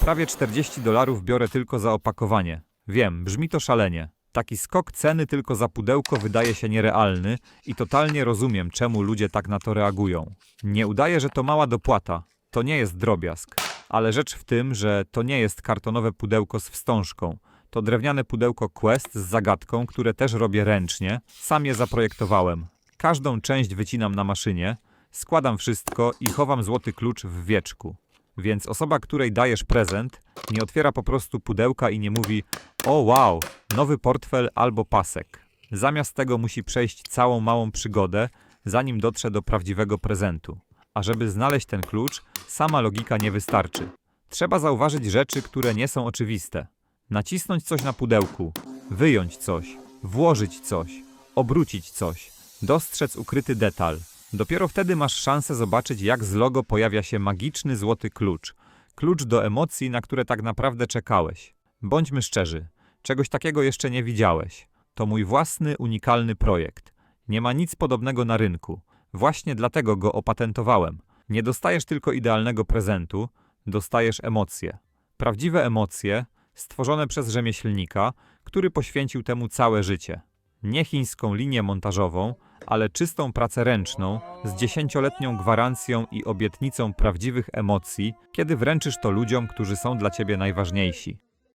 Prawie 40 dolarów biorę tylko za opakowanie. Wiem, brzmi to szalenie. Taki skok ceny tylko za pudełko wydaje się nierealny i totalnie rozumiem, czemu ludzie tak na to reagują. Nie udaję, że to mała dopłata. To nie jest drobiazg. Ale rzecz w tym, że to nie jest kartonowe pudełko z wstążką. To drewniane pudełko Quest z zagadką, które też robię ręcznie. Sam je zaprojektowałem. Każdą część wycinam na maszynie, składam wszystko i chowam złoty klucz w wieczku. Więc osoba, której dajesz prezent, nie otwiera po prostu pudełka i nie mówi: O wow, nowy portfel albo pasek. Zamiast tego musi przejść całą małą przygodę, zanim dotrze do prawdziwego prezentu. A żeby znaleźć ten klucz, sama logika nie wystarczy. Trzeba zauważyć rzeczy, które nie są oczywiste. Nacisnąć coś na pudełku, wyjąć coś, włożyć coś, obrócić coś, dostrzec ukryty detal. Dopiero wtedy masz szansę zobaczyć, jak z logo pojawia się magiczny złoty klucz. Klucz do emocji, na które tak naprawdę czekałeś. Bądźmy szczerzy, czegoś takiego jeszcze nie widziałeś. To mój własny, unikalny projekt. Nie ma nic podobnego na rynku. Właśnie dlatego go opatentowałem. Nie dostajesz tylko idealnego prezentu, dostajesz emocje. Prawdziwe emocje, stworzone przez rzemieślnika, który poświęcił temu całe życie. Nie chińską linię montażową, ale czystą pracę ręczną z dziesięcioletnią gwarancją i obietnicą prawdziwych emocji, kiedy wręczysz to ludziom, którzy są dla ciebie najważniejsi.